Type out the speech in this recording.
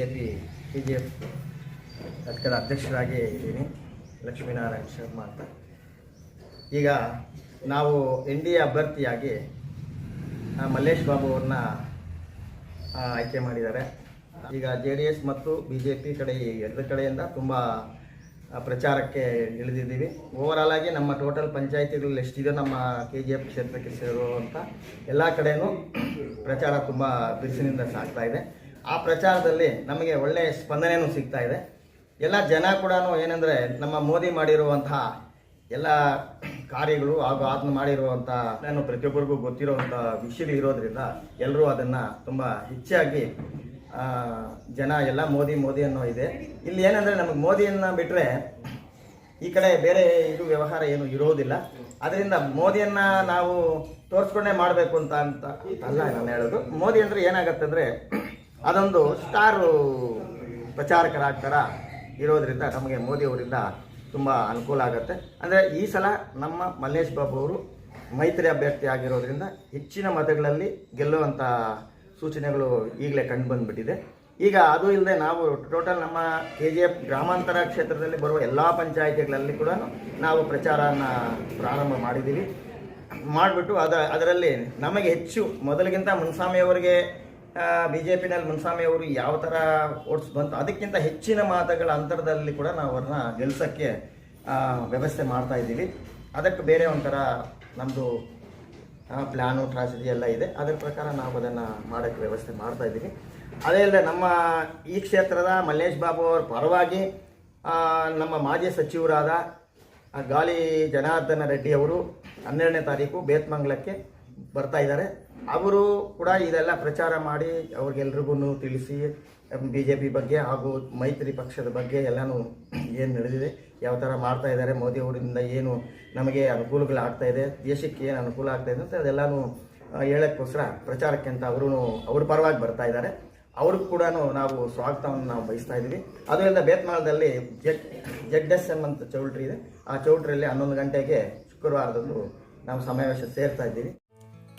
J P K G F ಘಟಕದ ಅಧ್ಯಕ್ಷರಾಗಿ ಇದ್ದೀನಿ. ಲಕ್ಷ್ಮೀನಾರಾಯಣ ಶರ್ಮಾ ಅಂತ. ಈಗ ನಾವು ಎನ್ ಡಿ ಎ ಅಭ್ಯರ್ಥಿಯಾಗಿ ಮಲ್ಲೇಶ್ ಬಾಬು ಅವ್ರನ್ನ ಆಯ್ಕೆ ಮಾಡಿದ್ದಾರೆ. ಈಗ ಜೆ ಡಿ ಎಸ್ ಮತ್ತು ಬಿ ಜೆ ಪಿ ಕಡೆ ಎರಡು ಕಡೆಯಿಂದ ತುಂಬ ಪ್ರಚಾರಕ್ಕೆ ಇಳಿದಿದ್ದೀವಿ. ಓವರಾಲ್ ಆಗಿ ನಮ್ಮ ಟೋಟಲ್ ಪಂಚಾಯತಿಗಳಲ್ಲಿ ಎಷ್ಟಿದೆ, ನಮ್ಮ ಕೆ ಜಿ ಎಫ್ ಕ್ಷೇತ್ರಕ್ಕೆ ಸೇರುವಂಥ ಎಲ್ಲ ಕಡೆಯೂ ಪ್ರಚಾರ ತುಂಬ ಬಿರುಸಿನಿಂದ ಸಾಗ್ತಾ ಇದೆ. ಆ ಪ್ರಚಾರದಲ್ಲಿ ನಮಗೆ ಒಳ್ಳೆಯ ಸ್ಪಂದನೆಯೂ ಸಿಗ್ತಾ ಇದೆ. ಎಲ್ಲ ಜನ ಕೂಡ ಏನಂದರೆ ನಮ್ಮ ಮೋದಿ ಮಾಡಿರುವಂತಹ ಎಲ್ಲ ಕಾರ್ಯಗಳು ಹಾಗೂ ಆತನ ಮಾಡಿರುವಂಥ ನಾನು ಪ್ರತಿಯೊಬ್ಬರಿಗೂ ಗೊತ್ತಿರುವಂಥ ವಿಷಯಗಳು ಇರೋದ್ರಿಂದ ಎಲ್ಲರೂ ಅದನ್ನು ತುಂಬ ಹೆಚ್ಚಾಗಿ ಜನ ಎಲ್ಲ ಮೋದಿ ಮೋದಿ ಅನ್ನೋ ಇದೆ. ಇಲ್ಲಿ ಏನಂದರೆ ನಮಗೆ ಮೋದಿಯನ್ನು ಬಿಟ್ಟರೆ ಈ ಕಡೆ ಬೇರೆ ಇದು ವ್ಯವಹಾರ ಏನು ಇರೋದಿಲ್ಲ. ಅದರಿಂದ ಮೋದಿಯನ್ನು ನಾವು ತೋರಿಸ್ಕೊಂಡೇ ಮಾಡಬೇಕು ಅಂತ ಅಂತ ಅಲ್ಲ ನಾನು ಹೇಳೋದು. ಮೋದಿ ಅಂದರೆ ಏನಾಗತ್ತೆ ಅಂದರೆ ಅದೊಂದು ಸ್ಟಾರು ಥರ ಇರೋದ್ರಿಂದ ನಮಗೆ ಮೋದಿ ಅವರಿಂದ ತುಂಬ ಅನುಕೂಲ ಆಗುತ್ತೆ. ಅಂದರೆ ಈ ಸಲ ನಮ್ಮ ಮಲ್ಲೇಶ್ ಬಾಬು ಅವರು ಮೈತ್ರಿ ಅಭ್ಯರ್ಥಿ ಆಗಿರೋದ್ರಿಂದ ಹೆಚ್ಚಿನ ಮತಗಳಲ್ಲಿ ಗೆಲ್ಲುವಂಥ ಸೂಚನೆಗಳು ಈಗಲೇ ಕಂಡು ಬಂದುಬಿಟ್ಟಿದೆ. ಈಗ ಅದು ಇಲ್ಲದೆ ನಾವು ಟೋಟಲ್ ನಮ್ಮ ಕೆ ಜಿ ಎಫ್ ಗ್ರಾಮಾಂತರ ಕ್ಷೇತ್ರದಲ್ಲಿ ಬರುವ ಎಲ್ಲ ಪಂಚಾಯಿತಿಗಳಲ್ಲಿ ಕೂಡ ನಾವು ಪ್ರಚಾರನ ಪ್ರಾರಂಭ ಮಾಡಿದ್ದೀವಿ. ಮಾಡಿಬಿಟ್ಟು ಅದ ಅದರಲ್ಲಿ ನಮಗೆ ಹೆಚ್ಚು ಮೊದಲಿಗಿಂತ ಮುನ್ಸ್ವಾಮಿಯವರಿಗೆ ಬಿ ಜೆ ಪಿನಲ್ಲಿ ಮುನ್ಸ್ವಾಮಿ ಅವರು ಯಾವ ಥರ ಓಟ್ಸ್ ಬಂತು, ಅದಕ್ಕಿಂತ ಹೆಚ್ಚಿನ ಮಾತುಗಳ ಅಂತರದಲ್ಲಿ ಕೂಡ ನಾವು ಅವ್ರನ್ನ ಗೆಲ್ಸೋಕ್ಕೆ ವ್ಯವಸ್ಥೆ ಮಾಡ್ತಾ ಇದ್ದೀವಿ. ಅದಕ್ಕೆ ಬೇರೆ ಒಂಥರ ನಮ್ಮದು ಪ್ಲ್ಯಾನು ಟ್ರಾಸಿಡಿ ಎಲ್ಲ ಇದೆ. ಅದರ ಪ್ರಕಾರ ನಾವು ಅದನ್ನು ಮಾಡೋಕ್ಕೆ ವ್ಯವಸ್ಥೆ ಮಾಡ್ತಾ ಇದ್ದೀವಿ. ಅದೇ ಅಲ್ಲದೆ ನಮ್ಮ ಈ ಕ್ಷೇತ್ರದ ಮಲ್ಲೇಶ್ ಬಾಬು ಅವರ ಪರವಾಗಿ ನಮ್ಮ ಮಾಜಿ ಸಚಿವರಾದ ಗಾಲಿ ಜನಾರ್ದನ ರೆಡ್ಡಿ ಅವರು ಹನ್ನೆರಡನೇ ತಾರೀಕು ಬೇತ್ಮಂಗ್ಲಕ್ಕೆ ಬರ್ತಾ ಇದ್ದಾರೆ. ಅವರು ಕೂಡ ಇದೆಲ್ಲ ಪ್ರಚಾರ ಮಾಡಿ ಅವ್ರಿಗೆಲ್ರಿಗೂ ತಿಳಿಸಿ ಬಿ ಜೆ ಪಿ ಬಗ್ಗೆ ಹಾಗೂ ಮೈತ್ರಿ ಪಕ್ಷದ ಬಗ್ಗೆ ಎಲ್ಲನೂ ಏನು ನಡೆದಿದೆ, ಯಾವ ಥರ ಮಾಡ್ತಾ ಇದ್ದಾರೆ, ಮೋದಿ ಅವರಿಂದ ಏನು ನಮಗೆ ಅನುಕೂಲಗಳಾಗ್ತಾ ಇದೆ, ದೇಶಕ್ಕೆ ಏನು ಅನುಕೂಲ ಆಗ್ತಾ ಇದೆ ಅಂತ ಅದೆಲ್ಲನೂ ಹೇಳೋಕ್ಕೋಸ್ಕರ ಪ್ರಚಾರಕ್ಕೆ ಅಂತ ಅವರು ಅವ್ರ ಪರವಾಗಿ ಬರ್ತಾ ಇದ್ದಾರೆ. ಅವ್ರಿಗೂ ಕೂಡ ನಾವು ಸ್ವಾಗತವನ್ನು ನಾವು ಬಯಸ್ತಾ ಇದ್ದೀವಿ. ಅದರಿಂದ ಬೇತ್ಮಾಳದಲ್ಲಿ ಜೆಡ್ ಜೆಡ್ ಎಸ್ ಎಂ ಅಂತ ಚೌಲ್ಟ್ರಿ ಇದೆ. ಆ ಚೌಲ್ಟ್ರಿಯಲ್ಲಿ ಹನ್ನೊಂದು ಗಂಟೆಗೆ ಶುಕ್ರವಾರದಂದು ನಾವು ಸಮಾವೇಶ ಸೇರ್ತಾ ಇದ್ದೀವಿ.